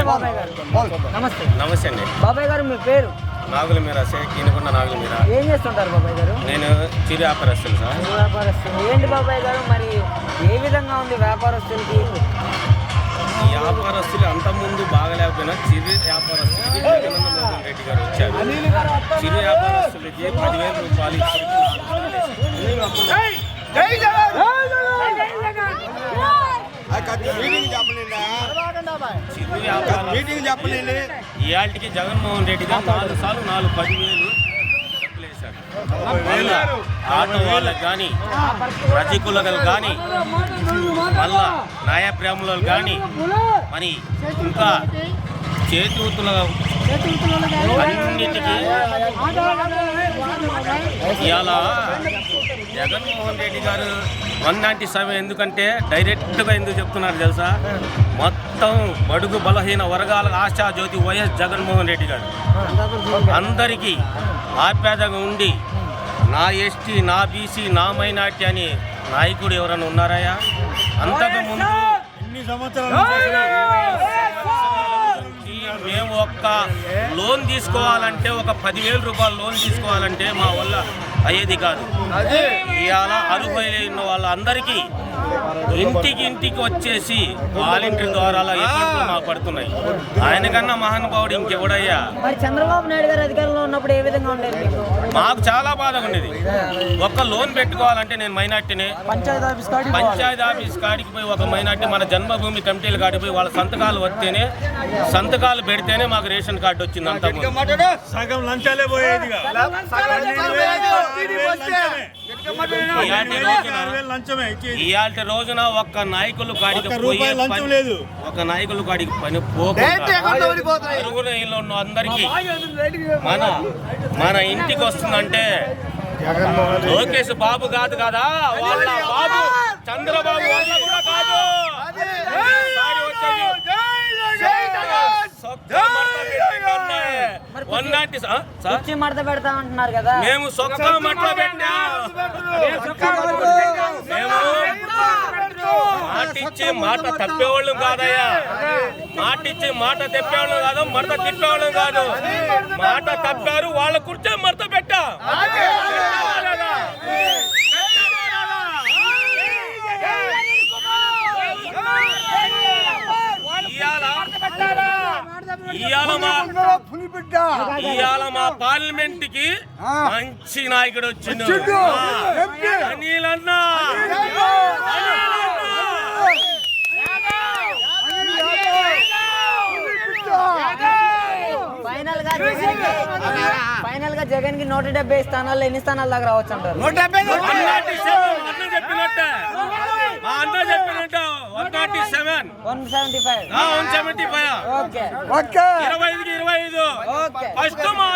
నమస్తే బాబాయ్ గారు. నమస్తే. నమస్తే అండి. బాబాయ్ గారు మీ పేరు? నాగుల మీర కీనుకున్న నాగుల మీర ఏం చేస్తుంటారు బాబాయ్ గారు? నేను చిరు వ్యాపారస్తులు సార్. చిరు వ్యాపారస్తులు. ఏంటి బాబాయ్ గారు మరి ఏ విధంగా ఉంది వ్యాపారస్తులకి? వ్యాపారస్తులు అంత ముందు బాగలేకపోయినా చిరు వ్యాపారస్తులకి జగనన్న మోహన్ రెడ్డి గారు వచ్చారు. చిరు వ్యాపారస్తులకి పదివేల రూపాయలు మీటింగ్ చెప్పలేదు ఇవాళకి జగన్మోహన్ రెడ్డి గారు నాలుగు సార్లు నాలుగు పదివేలు డబ్బులు వేశారు. మళ్ళా ఆటో వాళ్ళకి కానీ రజకులకు కానీ మళ్ళా న్యాయప్రేములకు కానీ మరి ఇంకా చేతూతుల అన్నిటికీ ఇలా జగన్మోహన్ రెడ్డి గారు వన్ నాటి సమయం ఎందుకంటే డైరెక్ట్గా ఎందుకు చెప్తున్నారు తెలుసా? మొత్తం బడుగు బలహీన వర్గాల ఆశా జ్యోతి వైఎస్ జగన్మోహన్ రెడ్డి గారు. అందరికీ ఆప్యాదంగా ఉండి నా ఎస్టీ నా బీసీ నా మైనార్టీ అని నాయకుడు ఎవరైనా ఉన్నారాయా? అంతకు ముందు ఎన్ని సంవత్సరాలు ఈ మేము ఒక్క లోన్ తీసుకోవాలంటే ఒక పదివేల రూపాయలు లోన్ తీసుకోవాలంటే మా వల్ల అయ్యేది కాదు. ఇవాళ అర్హులై ఉన్న వాళ్ళందరికీ ఇంటికి ఇంటికి వచ్చేసి వాలంటీర్ ద్వారా పడుతున్నాయి. ఆయన కన్నా మహానుభావుడు ఇంకెవడయ్యా? మరి చంద్రబాబు నాయుడు గారు అధికారంలో ఉన్నప్పుడు ఏ విధంగా ఉండేది మీకు? చాలా బాధగా ఉండేది. ఒక్క లోన్ పెట్టుకోవాలంటే నేను మైనార్టీనే. పంచాయతీ ఆఫీస్ కాడికి పంచాయతీ ఆఫీస్ కాడికి పోయి ఒక మైనార్టీ మన జన్మభూమి కమిటీల కాడికి పోయి వాళ్ళ సంతకాలు వస్తేనే సంతకాలు పెడితేనే మాకు రేషన్ కార్డు వచ్చింది అంత సగం లంచాలే పోయేదిగా. ఇలాంటి రోజున ఒక్క నాయకులు కాడికి లేదు. ఒక నాయకులు కాడికి పని పోకుండా అరుగున ఇల్లు ఉన్న అందరికీ మన మన ఇంటికి వస్తుందంటే లోకేష్ బాబు కాదు కదా వాళ్ళ బాబు చంద్రబాబు వల్ల కూడా కాదు ఈసారి వచ్చేది సొక్క మడత పెట్టిందంటే వన్ నాటి సార్ కుర్చీ మడత పెడతా అంటున్నారు కదా. మేము సొక్క మట్ల మేము మాట తప్పేవాళ్ళం కాదయ్యా. మాట ఇచ్చి మాట తెప్పేవాళ్ళం కాదు మడత తిప్పేవాళ్ళం కాదు. మాట తప్పారు వాళ్ళ కూర్చొని మడత ఇవాళ మా ఇవాళ మా పార్లమెంట్కి మంచి నాయకుడు వచ్చిండు. అనిల్ అన్న ఫైనల్గా జగన్ ఫైనల్గా జగన్కి నూట డెబ్బై స్థానాల్లో ఎన్ని స్థానాల దాకా రావచ్చు అంటారు వన్ నాటి సెవెన్ అన్న చెప్పినట్టే మా అన్న చెప్పినట్టు one nought seven one seventy five one seventy five okay. ఇరవై ఐదుకి ఇరవై ఐదు. ఓకే. ఫస్ట్ మా